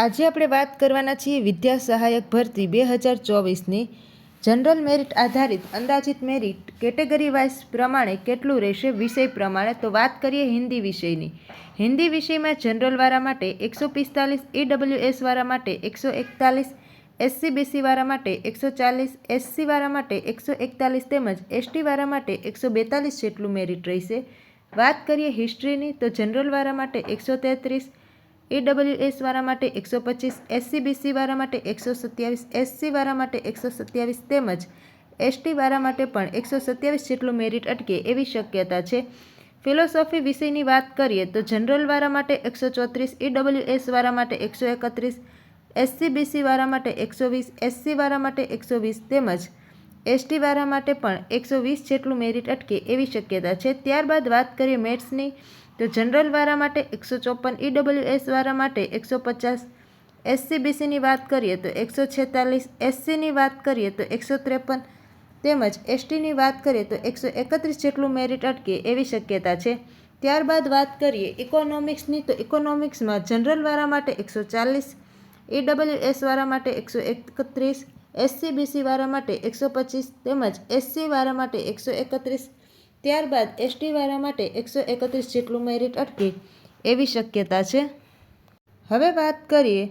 આજે આપણે વાત કરવાના છીએ વિદ્યા સહાયક ભરતી બે હજાર ચોવીસની. જનરલ મેરિટ આધારિત અંદાજિત મેરિટ કેટેગરી વાઇઝ પ્રમાણે કેટલું રહેશે વિષય પ્રમાણે? તો વાત કરીએ હિન્દી વિષયની. હિન્દી વિષયમાં જનરલવાળા માટે એકસો પિસ્તાલીસ ઈડબ્લ્યુએસવાળા માટે એકસો એકતાલીસ એસસી બીસી વાળા માટે એકસો ચાલીસ એસસી વાળા માટે એકસો એકતાલીસ તેમજ એસટી વાળા માટે એકસો બેતાલીસ જેટલું મેરિટ રહેશે. વાત કરીએ હિસ્ટ્રીની તો જનરલવાળા માટે એકસો તેત્રીસ ઈડબ્લ્યુએસ વાળા માટે એકસો પચીસ એસસીબીસી વાળા માટે એકસો સત્યાવીસ એસસી વાળા માટે એકસો સત્યાવીસ તેમજ એસટી વાળા માટે પણ એકસો સત્યાવીસ જેટલું મેરિટ અટકે એવી શક્યતા છે. ફિલોસોફી વિષયની વાત કરીએ તો જનરલ વાળા માટે એકસો ચોત્રીસ ઈડબ્લ્યુએસ વાળા માટે એકસો એકત્રીસ એસસીબીસી વાળા માટે એકસો વીસ એસસી વાળા માટે એકસો વીસ તેમજ એસટી વાળા માટે પણ એકસો વીસ જેટલું મેરિટ અટકે એવી શક્યતા છે. ત્યારબાદ વાત કરીએ મેથ્સની, તો જનરલ વાળા માટે એકસો ચોપન, ઈડબ્લ્યુએસ વાળા માટે એકસો પચાસ. એસસીબીસીની વાત કરીએ તો એકસો છેતાલીસ, એસસીની વાત કરીએ તો એકસો ત્રેપન. તેમજ એસટીની વાત કરીએ તો એકસો એકત્રીસ જેટલું મેરિટ અટકે એવી શક્યતા છે. ત્યારબાદ વાત કરીએ ઇકોનોમિક્સની, તો ઇકોનોમિક્સમાં જનરલવાળા માટે એકસો ચાલીસ, ઈડબ્લ્યુએસ વાળા માટે એકસો એકત્રીસ એસસી બીસી વાળા માટે એકસો પચીસ તેમજ એસસી વાળા માટે એકસો એકત્રીસ, ત્યારબાદ એસટી વાળા માટે એકસો એકત્રીસ જેટલું મેરિટ અટકે એવી શક્યતા છે. હવે વાત કરીએ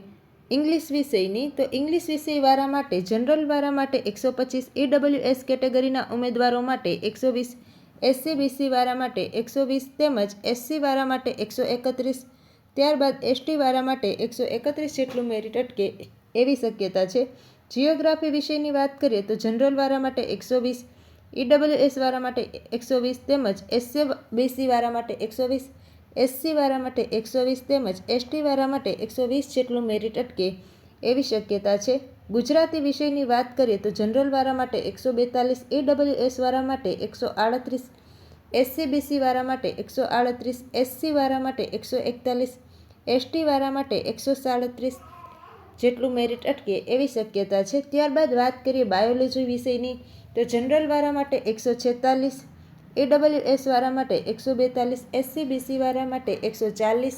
ઇંગ્લિશ વિષયની. તો ઇંગ્લિશ વિષયવાળા માટે જનરલવાળા માટે એકસો પચીસ ઈડબ્લ્યુએસ કેટેગરીના ઉમેદવારો માટે એકસો વીસ એસસી બીસી વાળા માટે એકસો વીસ તેમજ એસસી વાળા માટે એકસો એકત્રીસ, ત્યારબાદ એસટી વાળા માટે એકસો એકત્રીસ જેટલું મેરિટ અટકે એવી શક્યતા છે. જિયોગ્રાફી વિષયની વાત કરીએ તો જનરલવાળા માટે એકસો વીસ ઈડબ્લ્યુએસ વાળા માટે એકસો વીસ તેમજ એસસી બીસી વાળા માટે એકસો વીસ એસસી વાળા માટે એકસો વીસ તેમજ એસટી વાળા માટે એકસો વીસ જેટલું મેરિટ અટકે એવી શક્યતા છે ગુજરાતી વિષયની વાત કરીએ તો જનરલ વાળા માટે એકસો બેતાલીસ ઈડબ્લ્યુએસ વાળા માટે એકસો આડત્રીસ એસસી બીસી વાળા માટે એકસો આડત્રીસ એસસી વાળા માટે એકસો એકતાલીસ એસટી વાળા માટે એકસો સાડત્રીસ જેટલું મેરિટ અટકે એવી શક્યતા છે. ત્યારબાદ વાત કરીએ બાયોલોજી વિષયની. તો જનરલવાળા માટે એકસો છેતાલીસ એડબલ્યુએસવાળા માટે એકસો બેતાલીસ એસસી બીસીવાળા માટે એકસો ચાલીસ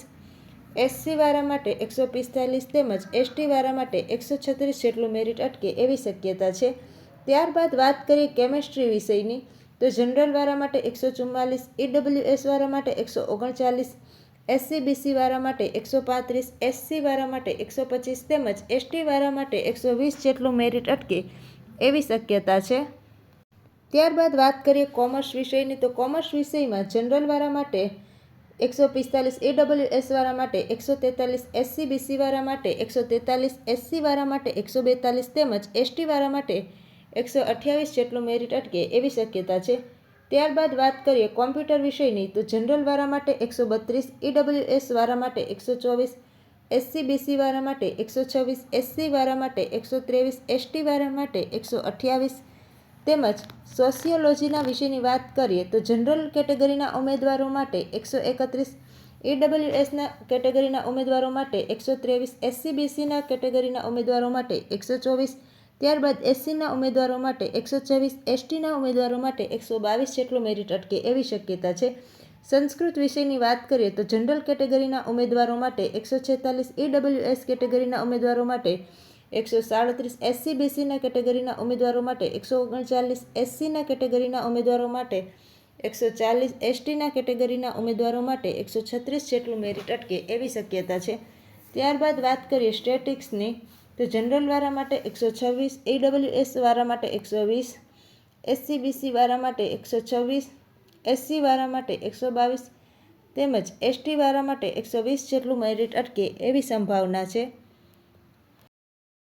એસસીવાળા માટે એકસો પિસ્તાલીસ તેમજ એસટીવાળા માટે એકસો છત્રીસ જેટલું મેરિટ અટકે એવી શક્યતા છે. ત્યારબાદ વાત કરીએ કેમેસ્ટ્રી વિષયની. તો જનરલવાળા માટે એકસો ચુમ્માલીસ ઈડબ્લ્યુએસવાળા માટે એકસો ઓગણચાલીસ એસસી બીસીવાળા માટે એકસો પાંત્રીસ એસસીવાળા માટે એકસો પચીસ તેમજ એસટીવાળા માટે એકસો વીસ જેટલું મેરિટ અટકે એવી શક્યતા છે. ત્યારબાદ વાત કરીએ કોમર્સ વિષયની, તો કોમર્સ વિષયમાં જનરલવાળા માટે એકસો પિસ્તાલીસ એડબલ્યુ એસવાળા માટે એકસો તેતાલીસ એસસી બીસીવાળા માટે એકસો તેતાલીસ એસસીવાળા માટે એકસો બેતાલીસ તેમજ એસટીવાળા માટે એકસો અઠ્યાવીસ જેટલું મેરિટ અટકે એવી શક્યતા છે. ત્યારબાદ વાત કરીએ કોમ્પ્યુટર વિષયની, તો જનરલ વાળા માટે એકસો બત્રીસ ઈડબ્લ્યુએસ વાળા માટે એકસો ચોવીસ એસસી બીસી વાળા માટે એકસો છવ્વીસ એસસી વાળા માટે એકસો ત્રેવીસ એસટી વાળા માટે એકસો અઠ્યાવીસ. તેમજ સોશિયોલોજીના વિષયની વાત કરીએ, તો જનરલ કેટેગરીના ઉમેદવારો માટે એકસો એકત્રીસ ઈડબ્લ્યુએસના કેટેગરીના ઉમેદવારો માટે એકસો ત્રેવીસ એસસી બીસીના કેટેગરીના ઉમેદવારો માટે એકસો ચોવીસ ત્યારબાદ એસસીના ઉમેદવારો માટે એકસો છવ્વીસ એસટીના ઉમેદવારો માટે એકસો બાવીસ જેટલું મેરિટ અટકે એવી શક્યતા છે. સંસ્કૃત વિષયની વાત કરીએ તો જનરલ કેટેગરીના ઉમેદવારો માટે એકસો છેતાલીસ ઈડબ્લ્યુએસ કેટેગરીના ઉમેદવારો માટે એકસો સાડત્રીસ એસસી બીસીના કેટેગરીના ઉમેદવારો માટે એકસો ઓગણચાલીસ એસસીના કેટેગરીના ઉમેદવારો માટે એકસો ચાલીસ એસટીના કેટેગરીના ઉમેદવારો માટે એકસો છત્રીસ જેટલું મેરિટ અટકે એવી શક્યતા છે. ત્યારબાદ વાત કરીએ સ્ટેટિક્સની. તો જનરલવાળા માટે એકસો છવ્વીસ એડબ્લ્યુએસ વાળા માટે એકસો વીસ એસસી બીસી વાળા માટે એકસો છવ્વીસ એસસી વાળા માટે એકસો બાવીસ, તેમજ એસટી વાળા માટે એકસો વીસ જેટલું મેરિટ અટકે એવી સંભાવના છે.